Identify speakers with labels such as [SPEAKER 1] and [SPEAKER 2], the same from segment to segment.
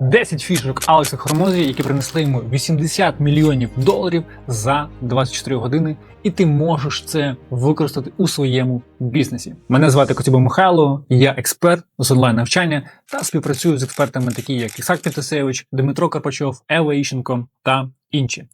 [SPEAKER 1] 10 фішок Алекса Хормозі, які принесли йому 80 мільйонів доларів за 24 години, і ти можеш це використати у своєму бізнесі. Мене звати Котюба Михайло, я експерт з онлайн навчання та співпрацюю з експертами, такі як Ісак Петесевич, Дмитро Карпачов, Ева Іщенко та інші.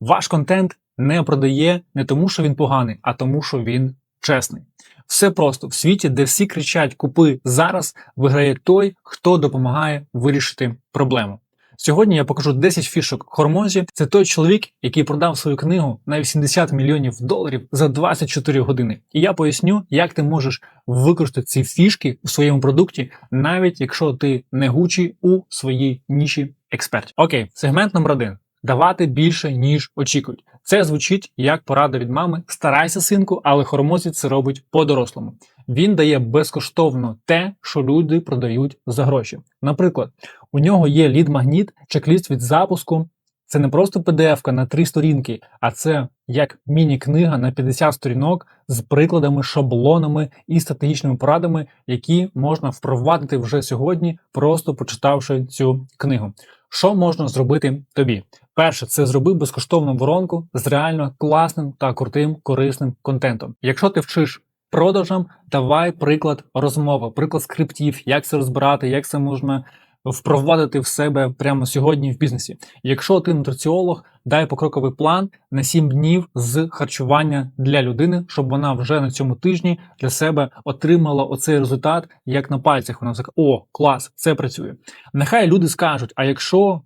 [SPEAKER 1] Ваш контент не продає не тому, що він поганий, а тому, що він чесний. Все просто в світі, де всі кричать Купи зараз, виграє той, хто допомагає вирішити проблему. Сьогодні я покажу 10 фішок Хормозі. Це той чоловік, який продав свою книгу на 80 мільйонів доларів за 24 години. І я поясню, як ти можеш використати ці фішки у своєму продукті, навіть якщо ти не гучий у своїй ніші експерт. Окей, сегмент номер один. Давати більше, ніж очікують. Це звучить як порада від мами. Старайся, синку, але Хормозі це робить по-дорослому. Він дає безкоштовно те, що люди продають за гроші. Наприклад, у нього є лід-магніт, чек-ліст від запуску. Це не просто PDF на три сторінки, а це як міні-книга на 50 сторінок з прикладами, шаблонами і стратегічними порадами, які можна впровадити вже сьогодні, просто почитавши цю книгу. Що можна зробити тобі? Перше, це зроби безкоштовну воронку з реально класним та крутим корисним контентом. Якщо ти вчиш продажам, давай приклад розмови, приклад скриптів, як це розбирати, як це можна впровадити в себе прямо сьогодні в бізнесі. Якщо ти нутриціолог, дай покроковий план на 7 днів з харчування для людини, щоб вона вже на цьому тижні для себе отримала оцей результат, як на пальцях. Вона така, о, клас, це працює. Нехай люди скажуть: а якщо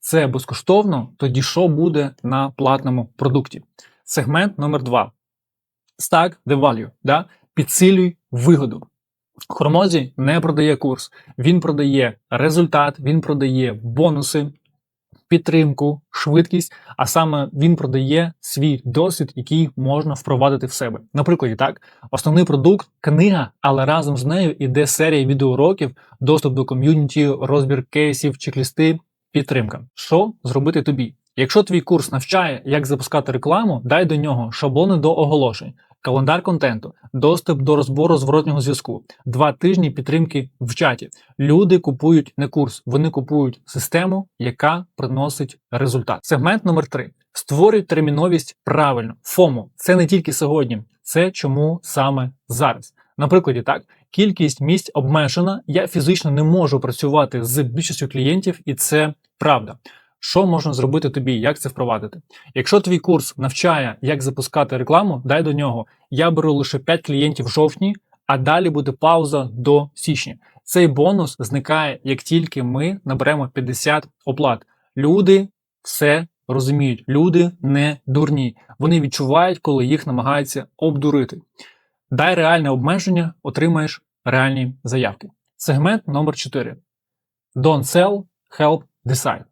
[SPEAKER 1] це безкоштовно, тоді що буде на платному продукті? Сегмент номер 2 Stack the value, да? підсилюй вигоду. Хормозі не продає курс, він продає результат, він продає бонуси, підтримку, швидкість, а саме він продає свій досвід, який можна впровадити в себе. Наприклад, так, основний продукт книга, але разом з нею іде серія відеоуроків, доступ до ком'юніті, розбір кейсів, чек-лісти, підтримка. Що зробити тобі? Якщо твій курс навчає, як запускати рекламу, дай до нього шаблони до оголошень, календар контенту, доступ до розбору зворотнього зв'язку, два тижні підтримки в чаті. Люди купують не курс, вони купують систему, яка приносить результат. Сегмент номер 3 Створюй терміновість правильно. ФОМО це не тільки сьогодні, це чому саме зараз. Наприклад, так, кількість місць обмежена, я фізично не можу працювати з більшістю клієнтів, і це правда. Що можна зробити тобі, як це впровадити? Якщо твій курс навчає, як запускати рекламу, дай до нього. Я беру лише 5 клієнтів в жовтні, а далі буде пауза до січня. Цей бонус зникає, як тільки ми наберемо 50 оплат. Люди все розуміють, люди не дурні. Вони відчувають, коли їх намагаються обдурити. Дай реальне обмеження, отримаєш реальні заявки. Сегмент номер 4. Don't sell, help decide.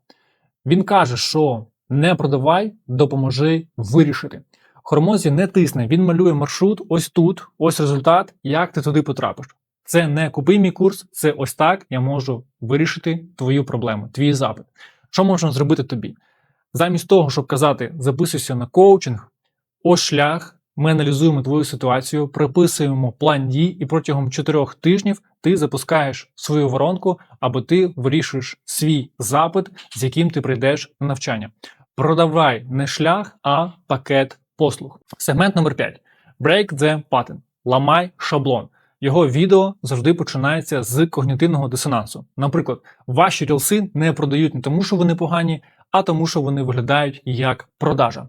[SPEAKER 1] Він каже, що не продавай, допоможи вирішити. Хормозі не тисне, він малює маршрут ось тут, ось результат, як ти туди потрапиш. Це не купи мій курс, це ось так я можу вирішити твою проблему, твій запит. Що можна зробити тобі? Замість того, щоб казати, записуйся на коучинг, ось шлях, ми аналізуємо твою ситуацію, приписуємо план дій, і протягом 4 тижнів ти запускаєш свою воронку або ти вирішуєш свій запит, з яким ти прийдеш на навчання. Продавай не шлях, а пакет послуг. Сегмент номер 5. Break the pattern. Ламай шаблон. Його відео завжди починається з когнітивного дисонансу. Наприклад, ваші рілси не продають не тому, що вони погані, а тому, що вони виглядають як продажа.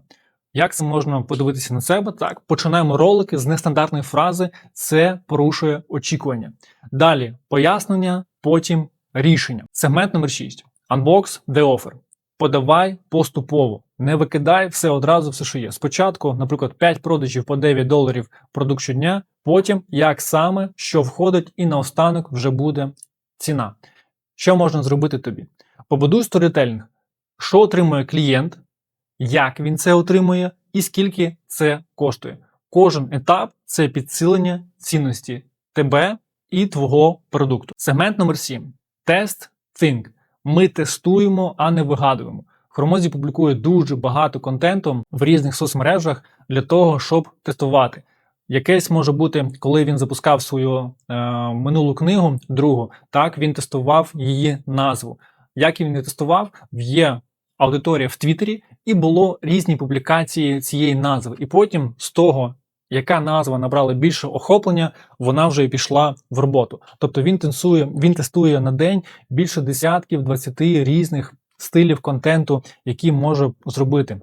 [SPEAKER 1] Як це можна подивитися на себе? Так, починаємо ролики з нестандартної фрази, це порушує очікування. Далі пояснення, потім рішення. Сегмент номер 6. Unbox the offer. Подавай поступово, не викидай все одразу, все, що є. Спочатку, наприклад, 5 продажів по 9 доларів продукт щодня, потім як саме що входить, і наостанок вже буде ціна. Що можна зробити тобі? Побудуй сторітельних, що отримує клієнт, як він це отримує і скільки це коштує. Кожен етап це підсилення цінності тебе і твого продукту. Сегмент номер 7. Тест Think. Ми тестуємо, а не вигадуємо. Хромозі публікує дуже багато контенту в різних соцмережах для того, щоб тестувати. Якесь може бути, коли він запускав свою е, минулу книгу, другу, так він тестував її назву. як він не тестував, є аудиторія в Твіттері, і було різні публікації цієї назви. І потім з того, яка назва набрала більше охоплення, вона вже і пішла в роботу. Тобто він тестує, він тестує на день більше десятків, 20 різних стилів контенту, які може зробити.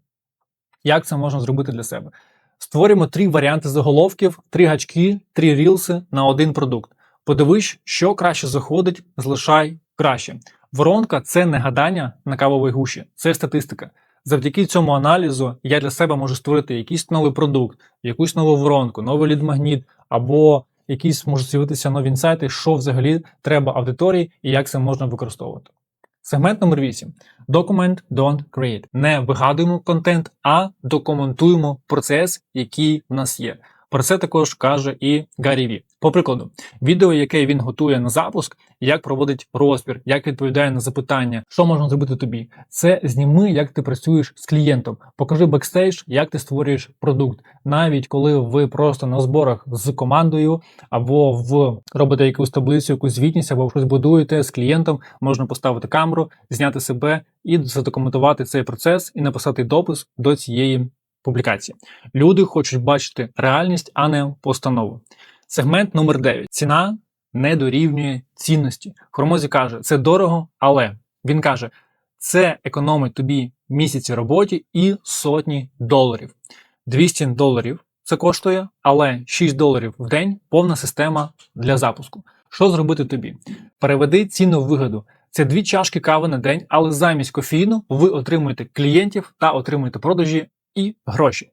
[SPEAKER 1] Як це можна зробити для себе? Створюємо три варіанти заголовків, три гачки, три рілси на один продукт. Подивись, що краще заходить, залишай краще. Воронка це не гадання на кавовій гуші, це статистика. Завдяки цьому аналізу я для себе можу створити якийсь новий продукт, якусь нову воронку, новий лідмагніт, або якісь можуть з'явитися нові інсайти, що взагалі треба аудиторії і як це можна використовувати. Сегмент номер 8. Document don't create. Не вигадуємо контент, а документуємо процес, який в нас є. Про це також каже і Гаррі Ві. По прикладу, відео, яке він готує на запуск, як проводить розбір, як відповідає на запитання, що можна зробити тобі. Це зніми, як ти працюєш з клієнтом. Покажи бекстейдж, як ти створюєш продукт. Навіть коли ви просто на зборах з командою, або в робите якусь таблицю, якусь звітність, або щось будуєте з клієнтом, можна поставити камеру, зняти себе і задокументувати цей процес, і написати допис до цієї публікації. Люди хочуть бачити реальність, а не постанову. Сегмент номер 9. Ціна не дорівнює цінності. Хромозі каже, це дорого, але він каже, це економить тобі місяці роботі і сотні доларів. 200 доларів це коштує, але 6 доларів в день повна система для запуску. Що зробити тобі? Переведи ціну в вигоду. Це дві чашки кави на день, але замість кофеїну ви отримуєте клієнтів та отримуєте продажі і гроші.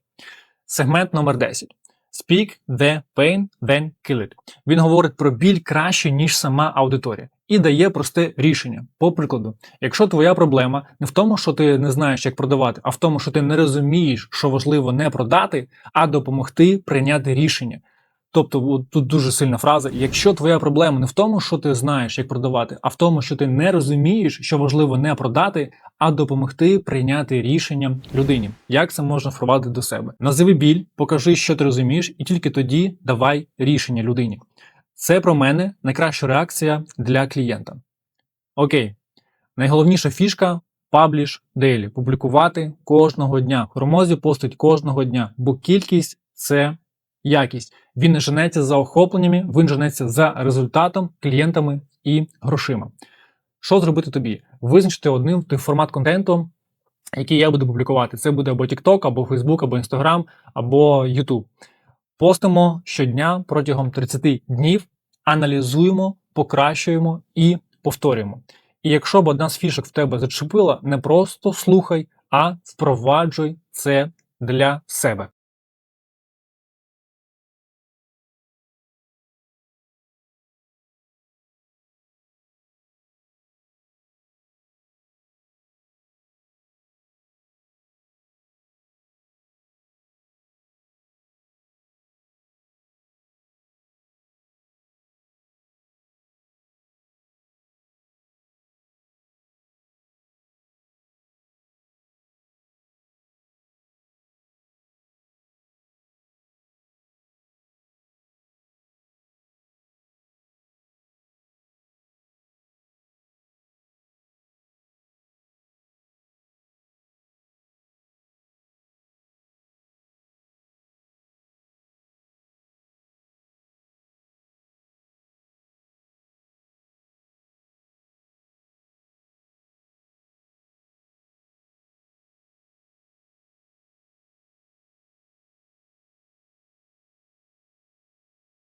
[SPEAKER 1] Сегмент номер 10. Speak the pain, then kill it. Він говорить про біль краще, ніж сама аудиторія, і дає просте рішення. По прикладу, якщо твоя проблема не в тому, що ти не знаєш, як продавати, а в тому, що ти не розумієш, що важливо не продати, а допомогти прийняти рішення. Тобто, от тут дуже сильна фраза: якщо твоя проблема не в тому, що ти знаєш, як продавати, а в тому, що ти не розумієш, що важливо не продати, а допомогти прийняти рішення людині. Як це можна впровадити до себе? Називи біль, покажи, що ти розумієш, і тільки тоді давай рішення людині. Це про мене найкраща реакція для клієнта. Окей, найголовніша фішка. Пабліш дейлі публікувати кожного дня. Хромозі постить кожного дня, бо кількість це якість. Він не женеться за охопленнями, він женеться за результатом, клієнтами і грошима. Що зробити тобі? Визначити одним той формат контенту, який я буду публікувати. Це буде або TikTok, або Facebook, або Instagram, або YouTube. Постимо щодня протягом 30 днів, аналізуємо, покращуємо і повторюємо. І якщо б одна з фішок в тебе зачепила, не просто слухай, а впроваджуй це для себе.